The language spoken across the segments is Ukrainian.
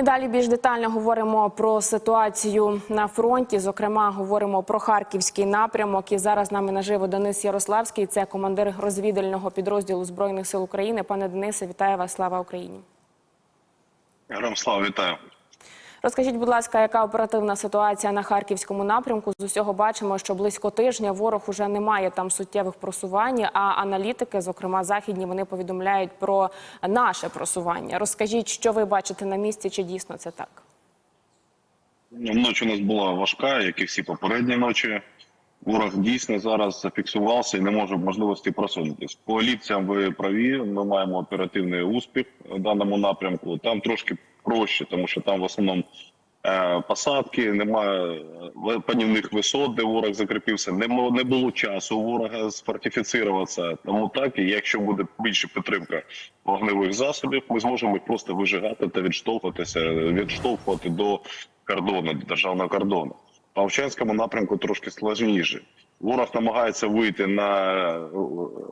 І далі більш детально говоримо про ситуацію на фронті. Зокрема, говоримо про харківський напрямок. І зараз з нами наживо Денис Ярославський. Це командир розвідального підрозділу збройних сил України. Пане Денисе, вітаю вас! Слава Україні! Героям слава вітаю. Розкажіть, будь ласка, яка оперативна ситуація на харківському напрямку? З усього бачимо, що близько тижня ворог уже не має там суттєвих просувань. А аналітики, зокрема західні, вони повідомляють про наше просування. Розкажіть, що ви бачите на місці, чи дійсно це так? Ночі у нас була важка, як і всі попередні ночі. Ворог дійсно зараз зафіксувався і не може можливості просунутися. По ви праві. Ми маємо оперативний успіх в даному напрямку. Там трошки проще, тому що там в основному е, посадки, немає е, панівних висот, де ворог закріпився. Не, не було часу ворога сфортифіцируватися. Тому так, і якщо буде більше підтримка вогневих засобів, ми зможемо їх просто вижигати та відштовхуватися, відштовхувати до кордону, до державного кордону. По Овчанському напрямку трошки складніше. Ворог намагається вийти на е,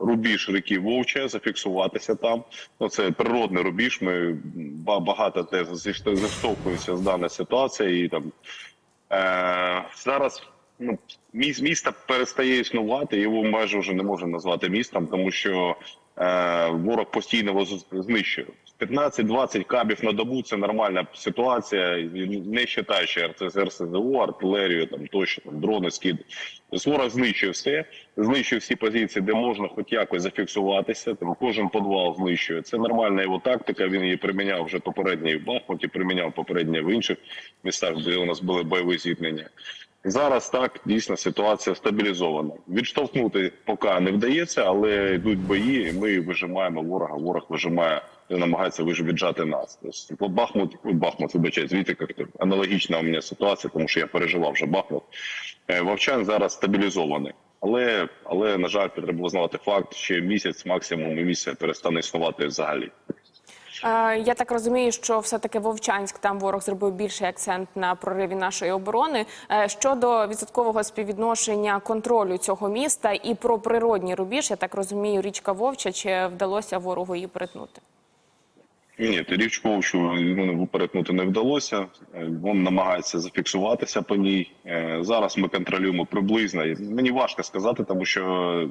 рубіж ріки Вовча, зафіксуватися там. Ну, це природний рубіж. Ми ба- багато теж зіштовх- зіштовхуємося з даною ситуацією. І там е, зараз ну, міс- місто перестає існувати, його майже вже не можна назвати містом, тому що ворог постійно знищує. 15-20 кабів на добу це нормальна ситуація, не вважаючи РСЗО, артилерію, там тощо там дрони, скид. Тобто ворог знищує все, знищує всі позиції, де можна хоч якось зафіксуватися. Там кожен подвал знищує. Це нормальна його тактика. Він її приміняв вже попередньо і в Бахмуті, приміняв попередньо в інших містах, де у нас були бойові зіткнення. Зараз так дійсно ситуація стабілізована. Відштовхнути поки не вдається, але йдуть бої. і Ми вижимаємо ворога. Ворог вижимає, намагається виж- віджати нас. Тобто, Бахмут, Бахмут, вибачай, звідти як аналогічна у мене ситуація, тому що я переживав вже Бахмут. Е, Вовчан зараз стабілізований. Але, але на жаль, треба визнавати факт, ще місяць, максимум і місяць перестане існувати взагалі. Е, Я так розумію, що все-таки Вовчанськ там ворог зробив більший акцент на прориві нашої оборони. Е, Щодо відсоткового співвідношення контролю цього міста і про природній рубіж, я так розумію, річка Вовча, чи вдалося ворогу її перетнути? Ні, річку Вовчу ну, перетнути не вдалося. Е, Він намагається зафіксуватися по ній. Зараз ми контролюємо приблизно. Мені важко сказати, тому що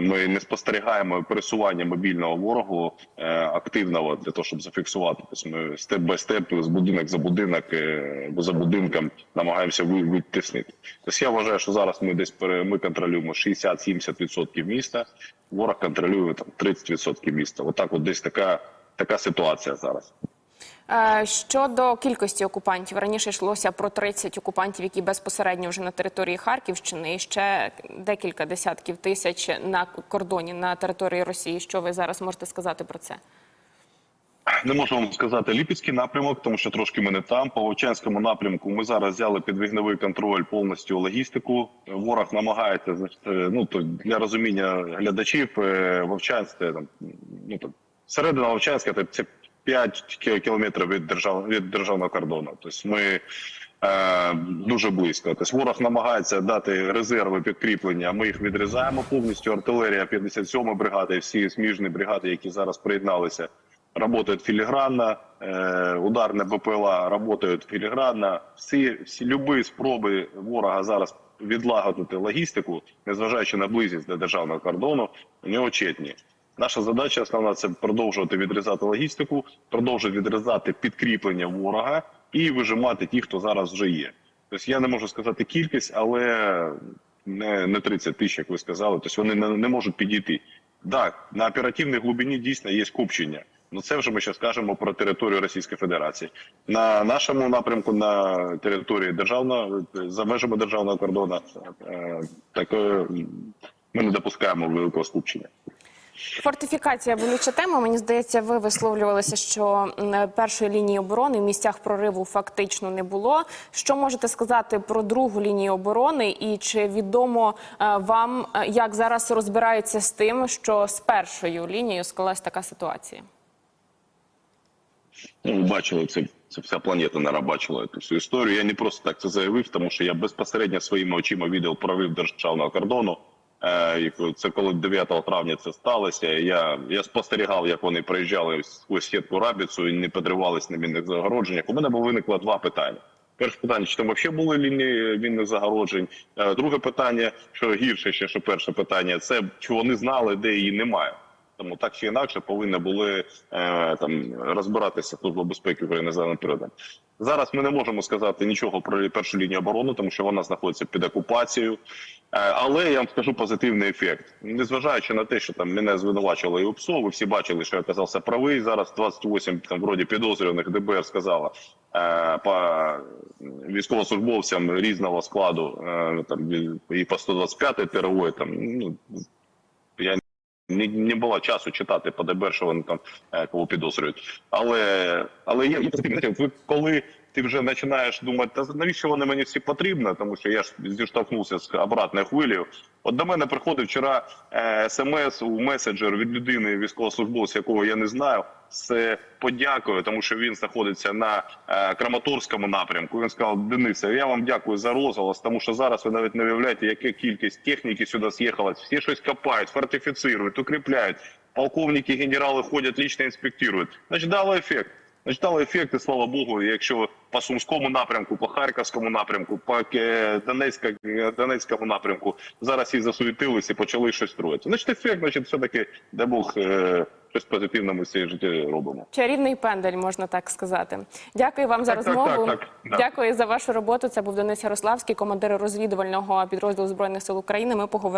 ми не спостерігаємо пересування мобільного ворогу е, активного для того, щоб зафіксувати. Тобто ми степ бай степ, з будинок за будинок е, або за будинком намагаємося ви- відтиснити. Тобто я вважаю, що зараз ми десь ми контролюємо 60-70% міста. Ворог контролює там 30% міста. Отак, от десь така. Така ситуація зараз. Е, Щодо кількості окупантів, раніше йшлося про 30 окупантів, які безпосередньо вже на території Харківщини, і ще декілька десятків тисяч на кордоні на території Росії. Що ви зараз можете сказати про це? Не можу вам сказати Ліпецький напрямок, тому що трошки ми не там. По Вовчанському напрямку ми зараз взяли під вогневий контроль повністю логістику. Ворог намагається е, ну то для розуміння глядачів е, Вовчанськ там ну там середина Вовчанська це 5 кілометрів від держав від державного кордону. Тобто ми е, дуже близько. Тобто ворог намагається дати резерви підкріплення. Ми їх відрізаємо повністю. Артилерія 57 бригади, всі сміжні бригади, які зараз приєдналися. Работают филигранно, э, ударне БПЛА работают філігранно. Всі, всі любі спроби ворога зараз відлагодити логістику, незважаючи на близькість до державного кордону, неочетні. Наша задача основна це продовжувати відрізати логістику, продовжувати відрізати підкріплення ворога і вижимати ті, хто зараз вже є. Тобто я не можу сказати кількість, але не, не 30 тисяч, як ви сказали. Тобто вони не, не можуть підійти. Так, на оперативній глибині дійсно є скупчення. Ну це вже ми зараз кажемо про територію Російської Федерації. На нашому напрямку, на території державного за межами державного кордону, е, такої ми не допускаємо великого скупчення. Фортифікація болюча тема. Мені здається, ви висловлювалися, що першої лінії оборони в місцях прориву фактично не було. Що можете сказати про другу лінію оборони, і чи відомо е, вам, е, як зараз розбираються з тим, що з першою лінією склалась така ситуація? Ну, бачили це. Це вся планета наверное, бачила цю всю історію. Я не просто так це заявив, тому що я безпосередньо своїми очима відео прорив державного кордону. Е, Це коли 9 травня це сталося. Я, я спостерігав, як вони приїжджали ось сітку рабіцу і не підривались на мінних загородженнях. У мене виникло два питання. Перше питання, чи там взагалі були лінії мінних загороджень? Е, Друге питання, що гірше ще, що перше питання, це чи вони знали, де її немає. Тому так чи інакше повинні були е, там розбиратися служба безпеки України за напередом. Зараз ми не можемо сказати нічого про першу лінію оборони, тому що вона знаходиться під окупацією. Е, Але я вам скажу позитивний ефект, незважаючи на те, що там мене звинувачили і УПСО, ви всі бачили, що я казався правий. Зараз 28 там вроді підозрюваних ДБР сказала е, по військовослужбовцям різного складу, е, там і по 125 ТРО, там ну не, не було часу читати по ДБР, що вони там е, кого підозрюють. Але але ефект. ви коли ти вже починаєш думати, та навіщо вони мені всі потрібні, тому що я ж зіштовхнувся з обратною хвилею. От до мене приходив вчора е, смс у меседжер від людини військовослужбовця, якого я не знаю, з подякою, тому що він знаходиться на е, Краматорському напрямку. Він сказав: Денисе, я вам дякую за розголос, тому що зараз ви навіть не уявляєте, яка кількість техніки сюди з'їхала. Всі щось копають, фортифіцирують, укріпляють. Полковники, генерали ходять, лично інспектують. Значить, дало ефект. Значить, дало ефект, слава Богу, якщо по Сумському напрямку, по Харківському напрямку, по Донецька, Донецькому напрямку зараз і засуетилися почали щось строїти. Значить, ефект, значить, все-таки, де Бог, е, щось позитивне ми в цій житті робимо. Чарівний пендель, можна так сказати. Дякую вам за Так, розмову. так, так, да. Дякую за вашу роботу. Це був Денис Ярославський, командир розвідувального підрозділу збройних сил України. Ми поговорили.